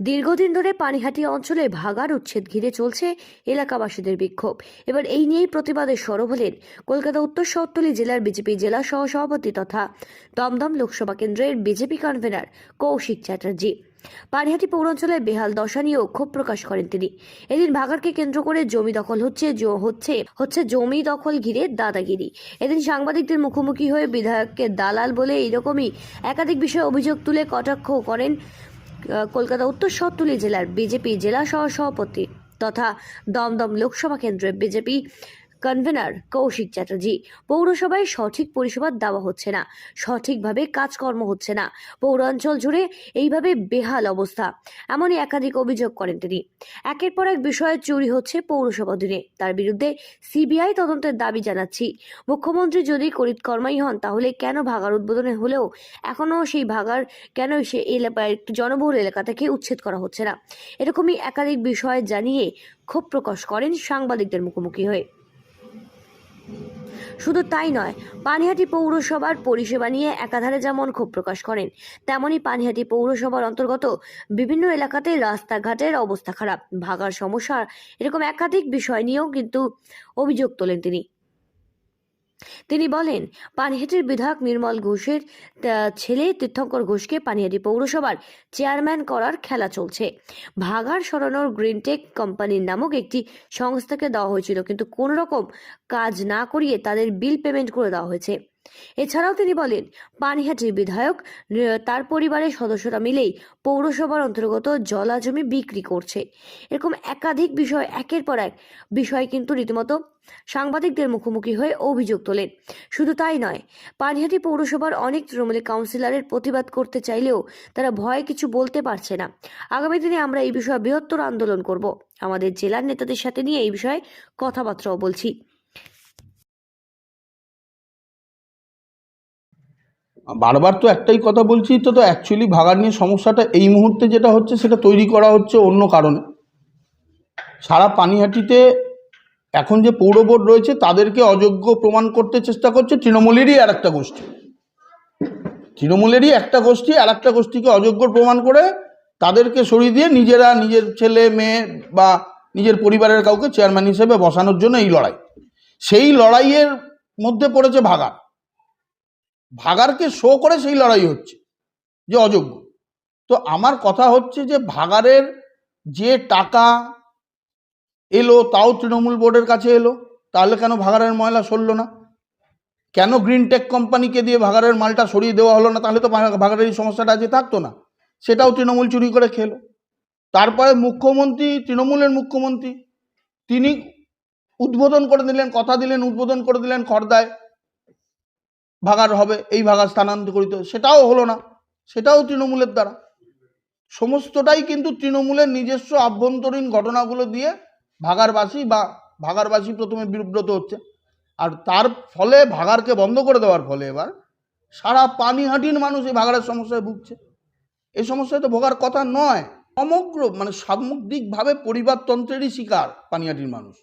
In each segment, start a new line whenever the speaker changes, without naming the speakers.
দীর্ঘদিন ধরে পানিহাটি অঞ্চলে ভাগার উচ্ছেদ ঘিরে চলছে এলাকাবাসীদের বিক্ষোভ। এবার এই নিয়েই প্রতিবাদে সরব হলেন কলকাতা উত্তর শহরতলি জেলার বিজেপি জেলা সহসভাপতি তথা দমদম লোকসভা কেন্দ্রের বিজেপি কনভেনার কৌশিক চ্যাটার্জি। পানিহাটি পৌরাঞ্চলের বেহাল দশা নিয়েও ক্ষোভ প্রকাশ করেন তিনি। এদিন ভাগাড়কে কেন্দ্র করে জমি দখল হচ্ছে হচ্ছে হচ্ছে জমি দখল ঘিরে দাদাগিরি। এদিন সাংবাদিকদের মুখোমুখি হয়ে বিধায়ককে দালাল বলে এইরকমই একাধিক বিষয়ে অভিযোগ তুলে কটাক্ষ করেন কলকাতা উত্তর শহরতলি জেলার বিজেপি জেলা সহ সভাপতি তথা দমদম লোকসভা কেন্দ্রে বিজেপি কনভেনার কৌশিক চ্যাটার্জি। পৌরসভায় সঠিক পরিষেবা দেওয়া হচ্ছে না। সঠিকভাবে কাজকর্ম হচ্ছে না। পৌরাঞ্চল জুড়ে এইভাবে বেহাল অবস্থা। এমনই একাধিক অভিযোগ করেন তিনি। একের পর এক বিষয়ে চুরি হচ্ছে পৌরসভা দিনে। তার বিরুদ্ধে সিবিআই তদন্তের দাবি জানাচ্ছি। মুখ্যমন্ত্রী যদি করিত কর্মাই হন, তাহলে কেন ভাগার উদ্বোধনে হলেও এখনও সেই ভাগার কেন সে এলাকায় জনবহুল এলাকা থেকে উচ্ছেদ করা হচ্ছে না। এরকমই একাধিক বিষয় জানিয়ে ক্ষোভ প্রকাশ করেন সাংবাদিকদের মুখোমুখি হয়ে। শুধু তাই নয়, পানিহাটি পৌরসভার পরিষেবা নিয়ে একাধারে যেমন ক্ষোভ প্রকাশ করেন, তেমনই পানিহাটি পৌরসভার অন্তর্গত বিভিন্ন এলাকাতে রাস্তাঘাটের অবস্থা খারাপ। ভাগার সমস্যা, এরকম একাধিক বিষয় নিয়েও কিন্তু অভিযোগ তোলেন তিনি। তিনি বলেন, পানিহাটির বিধায়ক নির্মল ঘোষের ছেলে তীর্থঙ্কর ঘোষকে পানিহাটি পৌরসভার চেয়ারম্যান করার খেলা চলছে। ভাগার সরানোর গ্রিনটেক কোম্পানির নামক একটি সংস্থাকে দেওয়া হয়েছিল, কিন্তু কোনো রকম কাজ না করিয়ে তাদের বিল পেমেন্ট করে দেওয়া হয়েছে। এছাড়াও তিনি বলেন পানিহাটির বিধায়ক তার পরিবারের সদস্যরা মিলেই পৌরসভার অন্তর্গত জলা জমি বিক্রি করছে। এরকম একাধিক বিষয়, একের পর এক বিষয় কিন্তু রীতিমতো সাংবাদিকদের মুখোমুখি হয়ে অভিযোগ তোলেন। শুধু তাই নয়, পানিহাটি পৌরসভার অনেক তৃণমূলী কাউন্সিলরের প্রতিবাদ করতে চাইলেও তারা ভয়ে কিছু বলতে পারছে না। আগামী দিনে আমরা এই বিষয়ে বৃহত্তর আন্দোলন করব। আমাদের জেলার নেতাদের সাথে নিয়ে এই বিষয়ে কথাবার্তাও বলছি।
বারবার তো একটাই কথা বলছি, তো তো অ্যাকচুয়ালি ভাগার নিয়ে সমস্যাটা এই মুহূর্তে যেটা হচ্ছে সেটা তৈরি করা হচ্ছে অন্য কারণে। সারা পানিহাটিতে এখন যে পৌর বোর্ড রয়েছে, তাদেরকে অযোগ্য প্রমাণ করতে চেষ্টা করছে তৃণমূলেরই আর একটা গোষ্ঠী। তৃণমূলেরই একটা গোষ্ঠী আর একটা গোষ্ঠীকে অযোগ্য প্রমাণ করে তাদেরকে সরিয়ে দিয়ে নিজেরা নিজের ছেলে, মেয়ে বা নিজের পরিবারের কাউকে চেয়ারম্যান হিসেবে বসানোর জন্য এই লড়াই। সেই লড়াইয়ের মধ্যে পড়েছে ভাগার ভাগারকে শো করে সেই লড়াই হচ্ছে, যে অযোগ্য। তো আমার কথা হচ্ছে যে ভাগারের যে টাকা এলো, তাও তৃণমূল বোর্ডের কাছে এলো, তাহলে কেন ভাগারের ময়লা সরল না? কেন গ্রিন টেক কোম্পানিকে দিয়ে ভাগারের মালটা সরিয়ে দেওয়া হলো না? তাহলে তো ভাগারের এই সমস্যাটা আজকে থাকতো না। সেটাও তৃণমূল চুরি করে খেলো। তারপরে মুখ্যমন্ত্রী, তৃণমূলের মুখ্যমন্ত্রী, তিনি উদ্বোধন করে দিলেন, কথা দিলেন, উদ্বোধন করে দিলেন খর্দায়। ভাগার হবে, এই ভাগার স্থানান্তরিত সেটাও হলো না, সেটাও তৃণমূলের দ্বারা। সমস্তটাই কিন্তু তৃণমূলের নিজস্ব আভ্যন্তরীণ ঘটনাগুলো দিয়ে ভাগারবাসী বা ভাগারবাসী প্রথমে বিব্রত হচ্ছে। আর তার ফলে ভাগারকে বন্ধ করে দেওয়ার ফলে এবার সারা পানিহাটির মানুষ এই ভাগাড়ের সমস্যায় ভুগছে। এই সমস্যায় তো ভোগার কথা নয়, সমগ্র মানে সামগ্রিকভাবে পরিবারতন্ত্রেরই শিকার পানিহাটির মানুষ।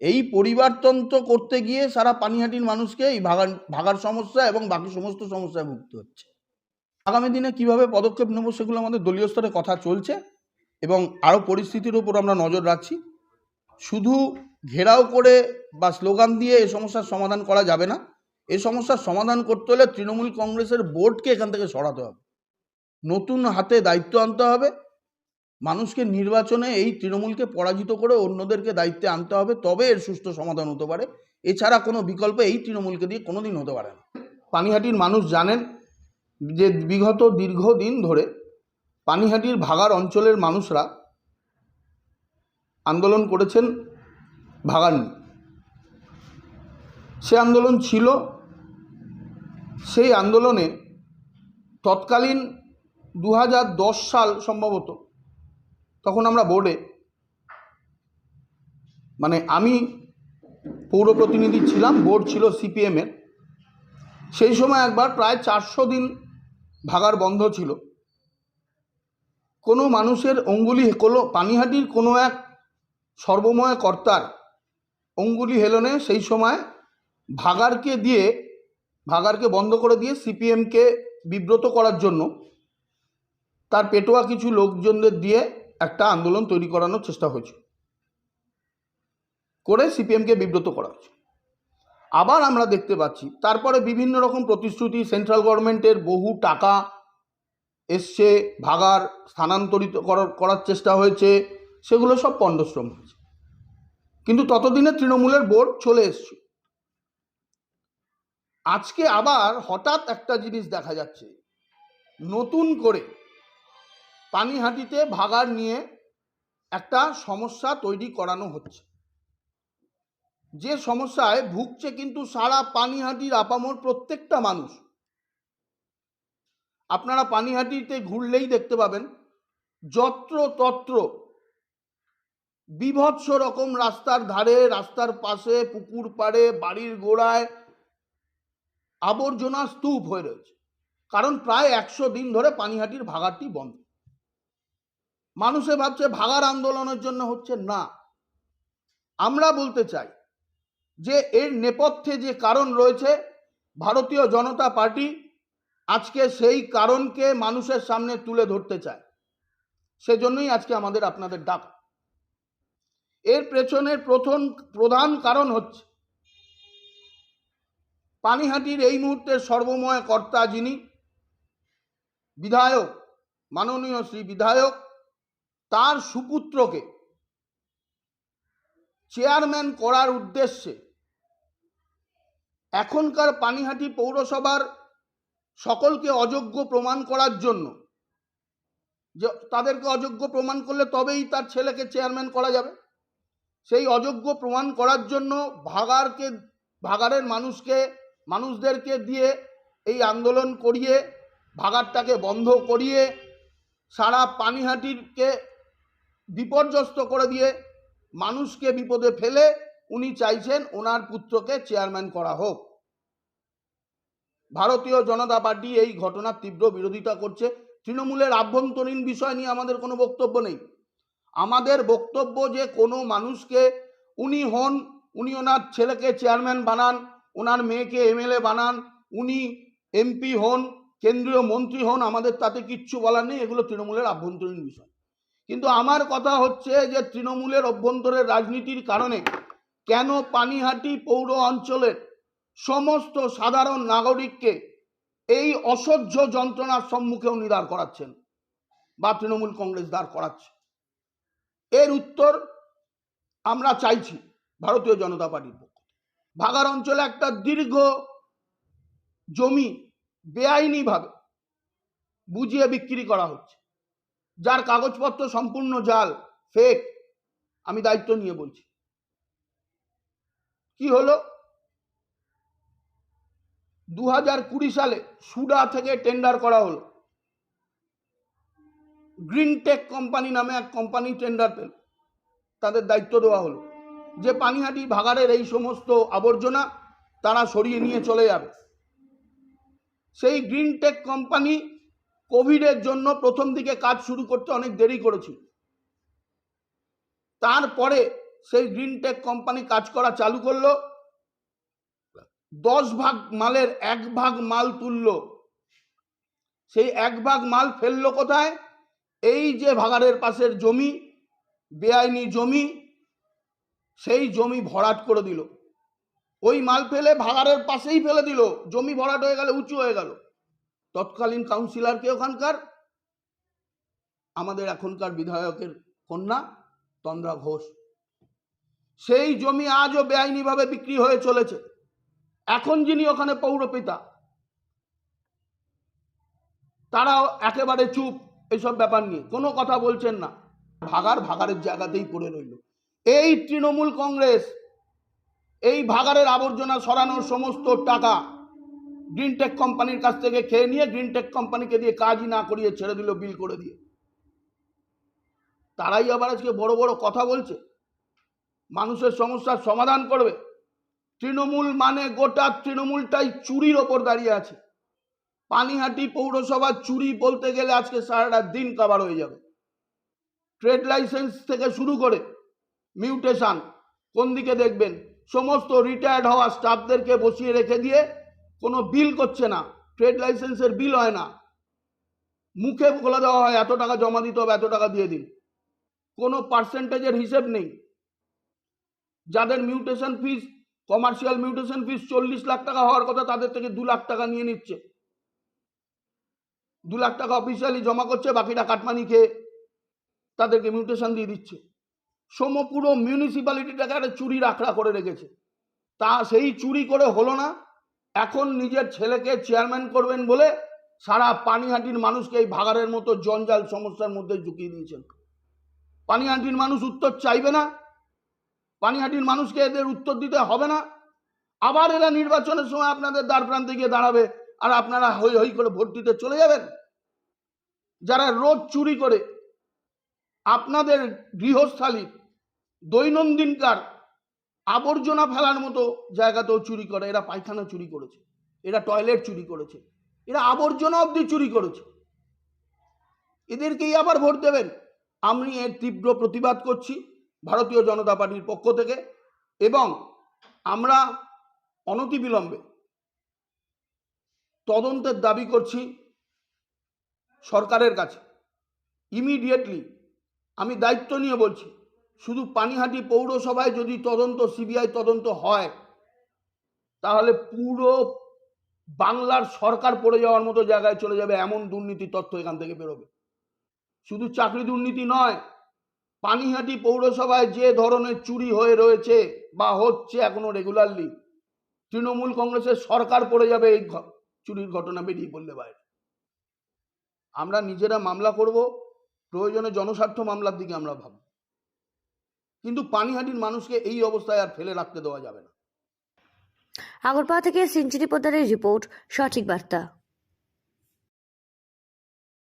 এই পরিবারতন্ত্র করতে গিয়ে সারা পানিহাটির মানুষকে এই ভাগার ভাগার সমস্যা এবং বাকি সমস্ত সমস্যায় ভুগতে হচ্ছে। আগামী দিনে কীভাবে পদক্ষেপ নেব সেগুলো আমাদের দলীয় স্তরে কথা চলছে এবং আরও পরিস্থিতির উপর আমরা নজর রাখছি। শুধু ঘেরাও করে বা স্লোগান দিয়ে এ সমস্যার সমাধান করা যাবে না। এ সমস্যার সমাধান করতে হলে তৃণমূল কংগ্রেসের বোর্ডকে এখান থেকে সরাতে হবে। নতুন হাতে দায়িত্ব আনতে হবে। মানুষকে নির্বাচনে এই তৃণমূলকে পরাজিত করে অন্যদেরকে দায়িত্বে আনতে হবে, তবে এর সুষ্ঠু সমাধান হতে পারে। এছাড়া কোনো বিকল্প এই তৃণমূলকে দিয়ে কোনো দিন হতে পারে না। পানিহাটির মানুষ জানেন যে বিগত দীর্ঘদিন ধরে পানিহাটির ভাগার অঞ্চলের মানুষরা আন্দোলন করেছেন ভাগার নিয়ে। সে আন্দোলন ছিল, সেই আন্দোলনে তৎকালীন দু হাজার দশ সাল সম্ভবত তখন আমরা বোর্ডে মানে আমি পৌর প্রতিনিধি ছিলাম বোর্ড ছিল সিপিএমের সেই সময় একবার প্রায় চারশো দিন ভাগার বন্ধ ছিল। কোনো মানুষের অঙ্গুলি, কোনো পানিহাটির কোনো এক সর্বময় কর্তার অঙ্গুলি হেলনে সেই সময় ভাগারকে দিয়ে, ভাগারকে বন্ধ করে দিয়ে সিপিএমকে বিব্রত করার জন্য তার পেটোয়া কিছু লোকজনদের দিয়ে একটা আন্দোলন তৈরি করানোর চেষ্টা হয়েছে। করে সিপিএমকে বিব্রত করা হয়েছে। আবার আমরা দেখতে পাচ্ছি, তারপরে বিভিন্ন রকম প্রতিশ্রুতি সেন্ট্রাল গভর্নমেন্টের বহু টাকা এসছে, ভাগার স্থানান্তরিত করার করার চেষ্টা হয়েছে, সেগুলো সব পণ্ডশ্রম হয়েছে। কিন্তু ততদিনে তৃণমূলের বোর্ড চলে এসছে। আজকে আবার হঠাৎ একটা জিনিস দেখা যাচ্ছে, নতুন করে পানিহাটিতে ভাগার নিয়ে একটা সমস্যা তৈরি করানো হচ্ছে। যে সমস্যায় ভুগছে কিন্তু সারা পানিহাটির আপামর প্রত্যেকটা মানুষ। আপনারা পানিহাটিতে ঘুরলেই দেখতে পাবেন, যত্র তত্র বিভৎস রকম রাস্তার ধারে, রাস্তার পাশে, পুকুর পাড়ে, বাড়ির গোড়ায় আবর্জনা স্তূপ হয়ে রয়েছে। কারণ প্রায় একশো দিন ধরে পানিহাটির ভাগারটি বন্ধ। মানুষে ভাবছে ভাগার আন্দোলনের জন্য হচ্ছে না। আমরা বলতে চাই যে এর নেপথ্যে যে কারণ রয়েছে, ভারতীয় জনতা পার্টি আজকে সেই কারণকে মানুষের সামনে তুলে ধরতে চায়। সেজন্যই আজকে আমাদের আপনাদের ডাক। এর পেছনের প্রথম, প্রধান কারণ হচ্ছে পানিহাটির এই মুহূর্তের সর্বময় কর্তা যিনি, বিধায়ক, মাননীয় শ্রী বিধায়ক তার সুপুত্রকে চেয়ারম্যান করার উদ্দেশ্যে এখনকার পানিহাটি পৌরসভার সকলকে অযোগ্য প্রমাণ করার জন্য, যে তাদেরকে অযোগ্য প্রমাণ করলে তবেই তার ছেলেকে চেয়ারম্যান করা যাবে। সেই অযোগ্য প্রমাণ করার জন্য ভাগারকে ভাগারের মানুষকে, মানুষদেরকে দিয়ে এই আন্দোলন করিয়ে ভাগারটাকে বন্ধ করিয়ে সারা পানিহাটিরকে বিপর্যস্ত করে দিয়ে মানুষকে বিপদে ফেলে উনি চাইছেন ওনার পুত্রকে চেয়ারম্যান করা হোক। ভারতীয় জনতা পার্টি এই ঘটনার তীব্র বিরোধিতা করছে। তৃণমূলের আভ্যন্তরীণ বিষয় নিয়ে আমাদের কোনো বক্তব্য নেই। আমাদের বক্তব্য যে কোনো মানুষকে উনি হন, উনি ওনার ছেলেকে চেয়ারম্যান বানান, ওনার মেয়েকে এমএলএ বানান, উনি এমপি হন, কেন্দ্রীয় মন্ত্রী হন, আমাদের তাতে কিচ্ছু বলার নেই, এগুলো তৃণমূলের আভ্যন্তরীণ বিষয়। কিন্তু আমার কথা হচ্ছে যে তৃণমূলের অভ্যন্তরের রাজনীতির কারণে কেন পানিহাটি পৌর অঞ্চলের সমস্ত সাধারণ নাগরিককে এই অসহ্য যন্ত্রণার সম্মুখে উনি দাঁড় করাচ্ছেন বা তৃণমূল কংগ্রেস দাঁড় করাচ্ছে? এর উত্তর আমরা চাইছি ভারতীয় জনতা পার্টির পক্ষ ভাগার অঞ্চলে একটা দীর্ঘ জমি বেআইনিভাবে বুঝিয়ে বিক্রি করা হচ্ছে। যার কাগজপত্র সম্পূর্ণ জাল ফেক আমি দায়িত্ব নিয়ে বলছি। কি হলো? দু হাজার কুড়ি সালে সুডা থেকে টেন্ডার করা হলো। গ্রিন টেক কোম্পানি নামে এক কোম্পানি টেন্ডার পেল। তাদের দায়িত্ব দেওয়া হলো। যে পানিহাটি ভাগাড়ের এই সমস্ত আবর্জনা তারা সরিয়ে নিয়ে চলে যাবে। সেই গ্রিন টেক কোম্পানি কোভিডের জন্য প্রথম দিকে কাজ শুরু করতে অনেক দেরি করেছিল। তারপরে সেই গ্রিন টেক কোম্পানি কাজ করা চালু করল। দশ ভাগ মালের এক ভাগ মাল তুললো। সেই এক ভাগ মাল ফেলল কোথায়? এই যে ভাগাড়ের পাশের জমি, বেআইনি জমি, সেই জমি ভরাট করে দিল। ওই মাল ফেলে ভাগাড়ের পাশেই ফেলে দিল। জমি ভরাট হয়ে গেল উঁচু হয়ে গেল। তৎকালীন কাউন্সিলরকে ওখানকার? আমাদের এখনকার বিধায়কের কন্যা তন্দ্রা ঘোষ। সেই জমি আজও বেআইনিভাবে বিক্রি হয়ে চলেছে। এখন যিনি ওখানে পৌরপিতা, তারাও একেবারে চুপ এইসব ব্যাপার নিয়ে। কোনো কথা বলছেন না। ভাগার ভাগারের জায়গাতেই পড়ে রইল। এই তৃণমূল কংগ্রেস, এই ভাগারের আবর্জনা সরানোর সমস্ত টাকা গ্রিনটেক কোম্পানির কাছ থেকে খেয়ে নিয়ে গ্রিনটেক কোম্পানিকে দিয়ে কাজই না করিয়ে ছেড়ে দিল বিল করে দিয়ে। তারাই আবার আজকে বড় বড় কথা বলছে। মানুষের সমস্যার সমাধান করবে। তৃণমূল মানে গোটা তৃণমূলটাই চুরির ওপর দাঁড়িয়ে আছে। পানিহাটি পৌরসভা চুরি বলতে গেলে আজকে সারাটা দিন কাবার হয়ে যাবে। ট্রেড লাইসেন্স থেকে শুরু করে মিউটেশন কোন দিকে দেখবেন? সমস্ত রিটায়ার্ড হওয়া স্টাফদেরকে বসিয়ে রেখে দিয়ে কোনো বিল করছে না ট্রেড লাইসেন্সের বিল হয় না। মুখে বলে দেওয়া হয়, এত টাকা জমা দিতে হবে, এত টাকা দিয়ে দিন। কোনো পার্সেন্টেজের হিসেব নেই। যাদের mutation fees commercial mutation fees চল্লিশ লাখ টাকা হওয়ার কথা, তাদের থেকে দু লাখ টাকা নিয়ে নিচ্ছে। দু লাখ টাকা অফিসিয়ালি জমা করছে, বাকিটা কাটমানি খেয়ে তাদেরকে মিউটেশন দিয়ে দিচ্ছে। সম পুরো মিউনিসিপ্যালিটিটাকে একটা চুরি রাখড়া করে রেখেছে। তা সেই চুরি করে হলো না। এখন নিজের ছেলেকে চেয়ারম্যান করবেন বলে সারা পানিহাটির মানুষকে এই ভাগাড়ের মতো জঞ্জাল সমস্যার মধ্যে ঢুকিয়ে দিয়েছেন। পানিহাটির মানুষ উত্তর চাইবে না, পানিহাটির মানুষকে এদের উত্তর দিতে হবে না। আবার এরা নির্বাচনের সময় আপনাদের দ্বার প্রান্তে গিয়ে দাঁড়াবে আর আপনারা হই হই করে ভোট দিতে চলে যাবেন। যারা রোজ চুরি করে, আপনাদের গৃহস্থালী দৈনন্দিনকার আবর্জনা ফেলার মতো জায়গাতেও চুরি করে, এরা পায়খানা চুরি করেছে, এরা টয়লেট চুরি করেছে, এরা আবর্জনা অবধি চুরি করেছে। এদেরকেই আবার ভোট দেবেন। আমি এর তীব্র প্রতিবাদ করছি ভারতীয় জনতা পার্টির পক্ষ থেকে এবং আমরা অনতিবিলম্বে তদন্তের দাবি করছি সরকারের কাছে। ইমিডিয়েটলি আমি দায়িত্ব নিয়ে বলছি শুধু পানিহাটি পৌরসভায় যদি তদন্ত, সিবিআই তদন্ত হয়, তাহলে পুরো বাংলার সরকার পড়ে যাওয়ার মতো জায়গায় চলে যাবে এমন দুর্নীতি তথ্য এখান থেকে বেরোবে। শুধু চাকরি দুর্নীতি নয়, পানিহাটি পৌরসভায় যে ধরনের চুরি হয়ে রয়েছে বা হচ্ছে এখনও রেগুলারলি তৃণমূল কংগ্রেসের সরকার পড়ে যাবে এই চুরির ঘটনা বেরিয়ে পড়লে বাইরে। আমরা নিজেরা মামলা করব, প্রয়োজনে জনস্বার্থ মামলার দিকে আমরা ভাবব। কিন্তু পানিহাটির মানুষকে এই অবস্থায় আর ফেলে রাখতে দেওয়া যাবে না।
আগরপাড়া থেকে সেঞ্চুরি পোদ্দারের রিপোর্ট, সঠিক বার্তা।